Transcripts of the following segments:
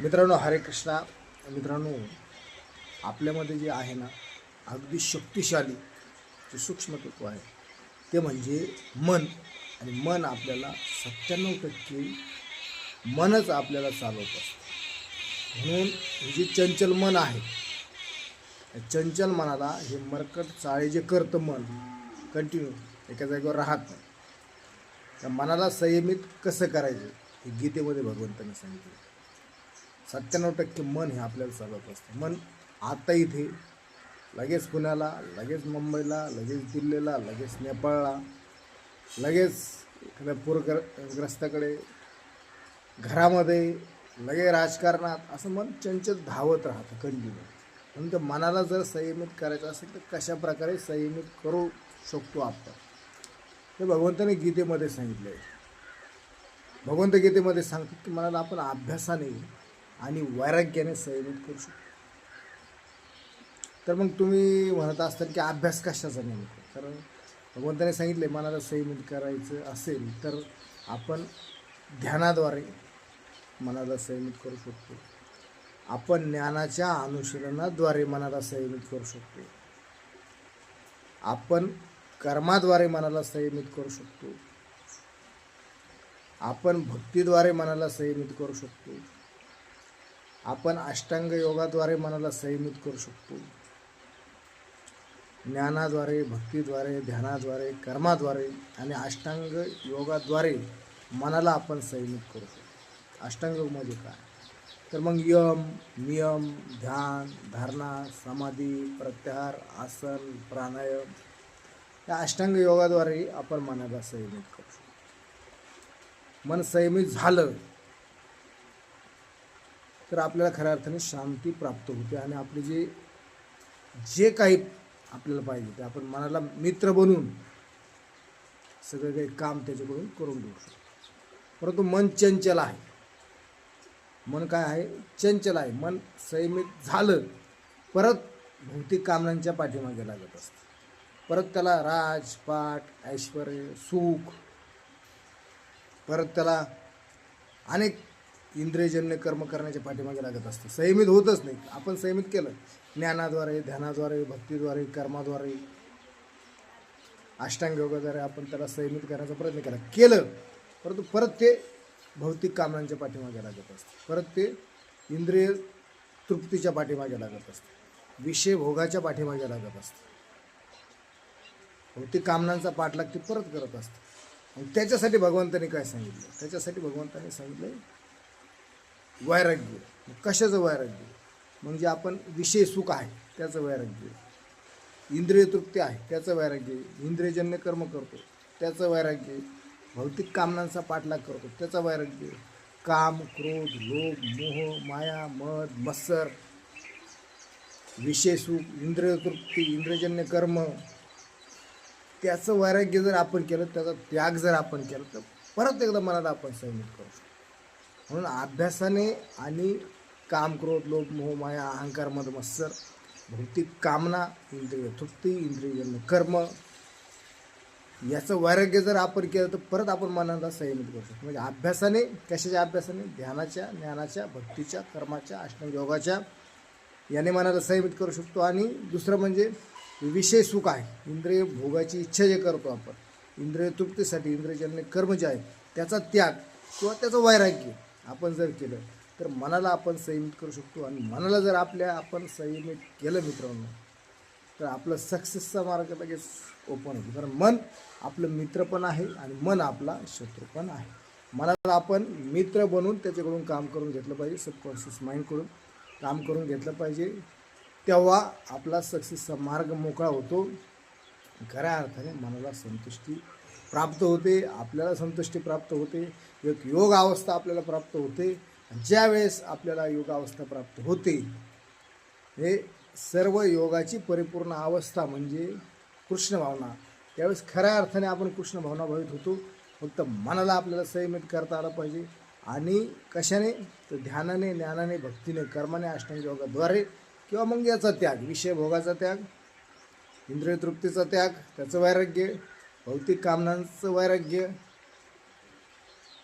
मित्रांनो हरे कृष्णा. मित्रांनो आपल्यामध्ये जे आहे ना अगदी शक्तिशाली जे सूक्ष्मतत्व आहे ते म्हणजे मन. आणि मन आपल्याला सत्त्याण्णव टक्के मनच आपल्याला चालवत असतं. म्हणून हे जे चंचल मन आहे चंचल मनाला हे मरकट चाळे जे करतं मन कंटिन्यू एका जागेवर राहत नाही. त्या मनाला संयमित कसं करायचं हे गीतेमध्ये भगवंतांनी सांगितलं. सत्त्याण्णव टक्के मन हे आपल्याला चालवत असतं. मन आता इथे लगेच पुण्याला लगेच मुंबईला लगेच दिल्लीला लगेच नेपाळला लगेच एखाद्या पूरग्र ग्रस्ताकडे घरामध्ये लगेच राजकारणात असं मन चंचल धावत राहतं कंटिन्यू. म्हणून त्या मनाला जर संयमित करायचं असेल तर कशा प्रकारे संयमित करू शकतो आपण? हे भगवंताने गीतेमध्ये सांगितलं आहे भगवंत गीतेमध्ये सांगतात की मनाला आपण अभ्यासाने आणि वैराग्याने संयमित करू शकतो. तर मग तुम्ही म्हणत असताल की अभ्यास कशाचा नेमका? कारण भगवंताने सांगितले मनाला संयमित करायचं असेल तर आपण ध्यानाद्वारे मनाला संयमित करू शकतो. आपण ज्ञानाच्या अनुशीलनाद्वारे मनाला संयमित करू शकतो. आपण कर्माद्वारे मनाला संयमित करू शकतो. आपण भक्तीद्वारे मनाला संयमित करू शकतो. आपण अष्टांग योगाद्वारे मनाला संयमित करू शकतो. ज्ञानाद्वारे भक्तीद्वारे ध्यानाद्वारे कर्माद्वारे आणि अष्टांग योगाद्वारे मनाला आपण संयमित करू शकतो. अष्टांग योग म्हणजे काय? तर मग यम नियम ध्यान धारणा समाधी प्रत्याहार आसन प्राणायाम या अष्टांग योगाद्वारे आपण मनाला संयमित करू शकतो. मन संयमित झालं तर आपल्याला खऱ्या अर्थाने शांती प्राप्त होते आणि आपले जे जे काही आपल्याला पाहिजे ते आपण मनाला मित्र बनवून सगळं काही काम त्याच्याकडून करून देऊ शकतो. परंतु मन चंचल आहे. मन काय आहे? चंचल आहे. मन संयमित झालं परत भौतिक कामनांच्या पाठीमागे लागत असतं. परत त्याला राजपाट ऐश्वर सुख परत त्याला अनेक इंद्रियजन्य कर्म करण्याच्या पाठीमागे लागत असतं. संयमित होतच नाही. आपण संयमित केलं ज्ञानाद्वारे ध्यानाद्वारे भक्तीद्वारे कर्माद्वारे अष्टांग योगाद्वारे आपण त्याला संयमित करण्याचा प्रयत्न केला. केलं परंतु परत ते भौतिक कामनांच्या पाठीमागे लागत असतं. परत ते इंद्रिय तृप्तीच्या पाठीमागे लागत असतं. विषय भोगाच्या पाठीमागे लागत असतं. भौतिक कामनांचा पाठलाग ते परत करत असतं. त्याच्यासाठी भगवंताने काय सांगितलं? त्याच्यासाठी भगवंताने सांगितलं वैराग्य. कशाचं वैराग्य? म्हणजे आपण विषय सुख आहे त्याचं वैराग्य. इंद्रिय तृप्ती आहे त्याचं वैराग्य. इंद्रियजन्य कर्म करतो त्याचं वैराग्य. भौतिक कामनांचा पाठलाग करतो त्याचं वैराग्य. काम क्रोध लोभ मोह माया मद मत्सर. विषय सुख इंद्रिय तृप्ती इंद्रियजन्य कर्म. त्याचं वैराग्य जर आपण केलं त्याचा त्याग जर आपण केला तर परत एकदा मनाला आपण संयमित करू शकतो. म्हणून अभ्यासाने आणि काम क्रोध लोभ मोह माया अहंकार मद मत्सर भौतिक कामना इंद्रिय तृप्ती इंद्रियजन्य कर्म याचं वैराग्य जर आपण केलं तर परत आपण मनाला संयमित करू शकतो म्हणजे अभ्यासाने कशाच्या अभ्यासाने? ध्यानाच्या ज्ञानाच्या भक्तीच्या कर्माच्या अष्टांग योगाच्या याने मनाला संयमित करू शकतो. आणि दुसरं म्हणजे विषय सुख आहे. इंद्रिय भोगाची इच्छा जे करतो आपण इंद्रिय तृप्तीसाठी इंद्रियजन्य कर्म जे आहे त्याचा त्याग किंवा त्याचं वैराग्य आपण जर केलं तर मनाला आपण संयमित करू शकतो आणि मनाला जर आपल्या आपण संयमित केलं मित्रांनो तर आपलं सक्सेसचा मार्ग लगेच ओपन होतो. कारण मन आपलं मित्र पण आहे आणि मन आपला शत्रू पण आहे. मनाला आपण मित्र बनवून त्याच्याकडून काम करून घेतलं पाहिजे सबकॉन्शियस माइंडकडून काम करून घेतलं पाहिजे. तेव्हा आपला सक्सेसचा मार्ग मोकळा होतो. खऱ्या अर्थाने मनाला संतुष्टी प्राप्त होते आपल्याला संतुष्टी प्राप्त होते एक योग अवस्था आपल्याला प्राप्त होते ज्या वेळेस आपल्याला योगावस्था प्राप्त होते हे सर्व योगाची परिपूर्ण अवस्था म्हणजे कृष्ण भावना. त्यावेळेस खऱ्या अर्थाने आपण कृष्ण भावना भावित होतो. फक्त मनाला आपल्याला संयमित करता आलं पाहिजे. आणि कशाने? तर ध्यानाने ज्ञानाने भक्तीने कर्माने अष्टांग योगाद्वारे किंवा मग याचा त्याग विषय भोगाचा त्याग इंद्रिय तृप्तीचा त्याग त्याचं वैराग्य भौतिक कामनांचं वैराग्य.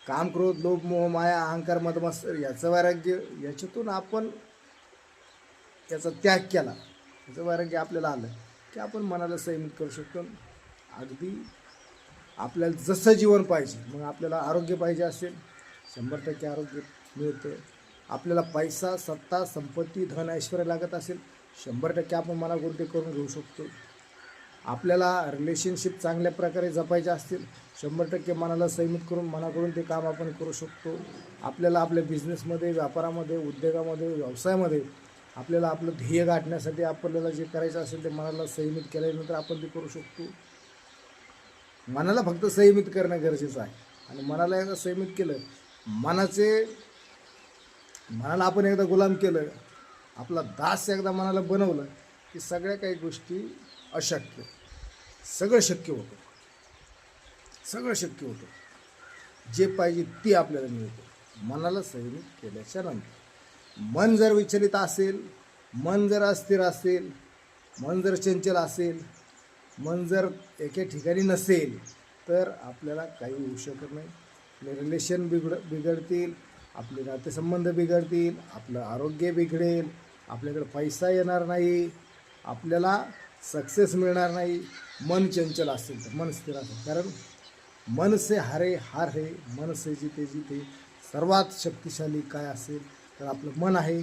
काम क्रोध लोभ मोह माया अहंकार मदमत्सर याचं वैराग्य. याच्यातून आपण त्याचा त्याग केला. याचं वैराग्य आपल्याला आलं की आपण मनाला संयमित करू शकतो. अगदी आपल्याला जसं जीवन पाहिजे मग आपल्याला आरोग्य पाहिजे असेल. शंभर टक्के आरोग्य मिळतं. आपल्याला पैसा सत्ता संपत्ती धन ऐश्वर्य लागत असेल. शंभर टक्के आपण मनाकडून करून घेऊ शकतो. आपल्याला रिलेशनशिप चांगल्या प्रकारे जपायचे असतील शंभर टक्के मनाला संयमित करून मनाकडून ते काम आपण करू शकतो. आपल्याला आपल्या बिझनेसमध्ये व्यापारामध्ये उद्योगामध्ये व्यवसायामध्ये आपल्याला आपलं ध्येय गाठण्यासाठी आपल्याला जे करायचं असेल ते मनाला संयमित केल्यानंतर आपण ते करू शकतो. मनाला फक्त संयमित करणं गरजेचं आहे. आणि मनाला एकदा संयमित केलं मनाचे मनाला आपण एकदा गुलाम केलं आपला दास एकदा मनाला बनवलं की सगळ्या काही गोष्टी अशक्य. सगळं शक्य होतं. सगळं शक्य होतं. जे पाहिजे ते आपल्याला मिळतं. मनाला संयमित केल्याच्यानंतर. मन जर विचलित असेल मन जर अस्थिर असेल मन जर चंचल असेल मन जर एके ठिकाणी नसेल तर आपल्याला काही होऊ शकत नाही. आपले रिलेशन बिघड बिघडतील आपले नातेसंबंध बिघडतील आपलं आरोग्य बिघडेल आपल्याकडे पैसा येणार नाही आपल्याला सक्सेस मिळणार नाही. मन चंचल असेल तर मन स्थिर असेल. कारण मन से हारे हार हे. मन से जिते जिते. सर्वात शक्तिशाली काय असेल तर आपलं मन आहे.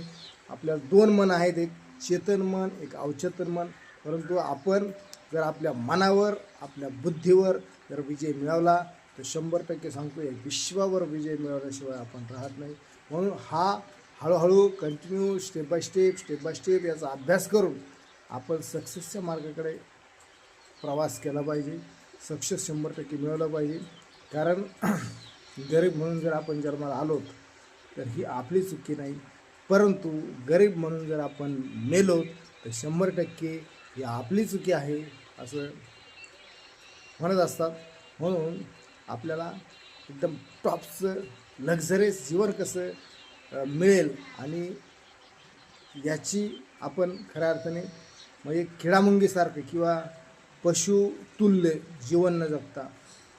आपल्याला दोन मन आहेत. एक चेतन मन एक अवचेतन मन. परंतु आपण जर आपल्या मनावर आपल्या बुद्धीवर जर विजय मिळवला तर शंभर टक्के सांगतो या विश्वावर विजय मिळवल्याशिवाय आपण राहत नाही. म्हणून हा हळूहळू continue step by step step by step याचा अभ्यास करून आपण सक्सेसच्या मार्गाकडे प्रवास केला पाहिजे. सक्सेस शंभर टक्के मिळवलं पाहिजे. कारण गरीब म्हणून जर आपण जन्माला आलो तर ही आपली चुकी नाही. परंतु गरीब म्हणून जर आपण मेलो तर शंभर टक्के ही आपली चुकी आहे असं म्हणत असतात. म्हणून आपल्याला एकदम टॉपचं लक्झरियस जीवन कसं मिळेल आणि याची आपण खऱ्या अर्थाने म्हणजे किडामुंगीसारखं किंवा पशुतुल्य जीवन न जगता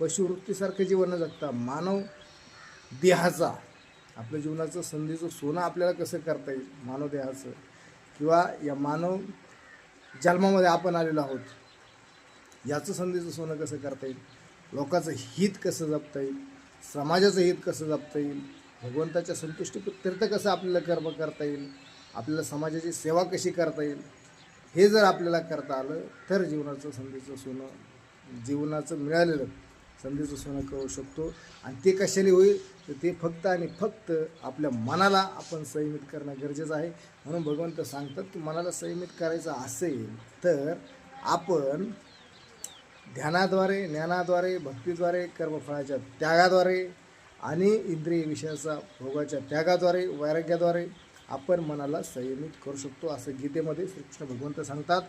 पशुवृत्तीसारखं जीवन न जगता मानव देहाचा आपल्या जीवनाचं संधीचं सोनं आपल्याला कसं करता येईल? मानव देहाचं. किंवा या मानव जन्मामध्ये आपण आलेलो आहोत याचं संधीचं सोनं कसं करता येईल? लोकांचं हित कसं जपता येईल? समाजाचं हित कसं जपता येईल? भगवंताच्या संतुष्टीप्रीत्यर्थ कसं आपल्याला कर्म करता येईल? आपल्याला समाजाची सेवा कशी करता येईल? हे जर आपल्याला करता आलं तर जीवनाचं संधीचं सोनं जीवनाचं मिळालेलं संधीचं सोनं करू शकतो. आणि ते कशाने होईल? तर ते फक्त आणि फक्त आपल्या मनाला आपण संयमित करणं गरजेचं आहे. म्हणून भगवंत सांगतात की मनाला संयमित करायचं असेल तर आपण ध्यानाद्वारे ज्ञानाद्वारे भक्तीद्वारे कर्मफळाच्या त्यागाद्वारे आणि इंद्रिय विषयाचा भोगाच्या त्यागाद्वारे वैराग्याद्वारे आपण मनाला संयमित करू शकतो असं गीतेमध्ये श्रीकृष्ण भगवंत सांगतात.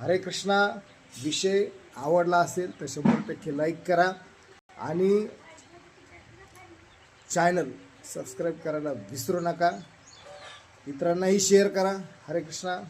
हरे कृष्णा विषय आवडला असेल तर शंभर टक्के लाईक करा. आणि चॅनल सबस्क्राईब करायला विसरू नका. इतरांनाही शेअर करा. हरे कृष्णा.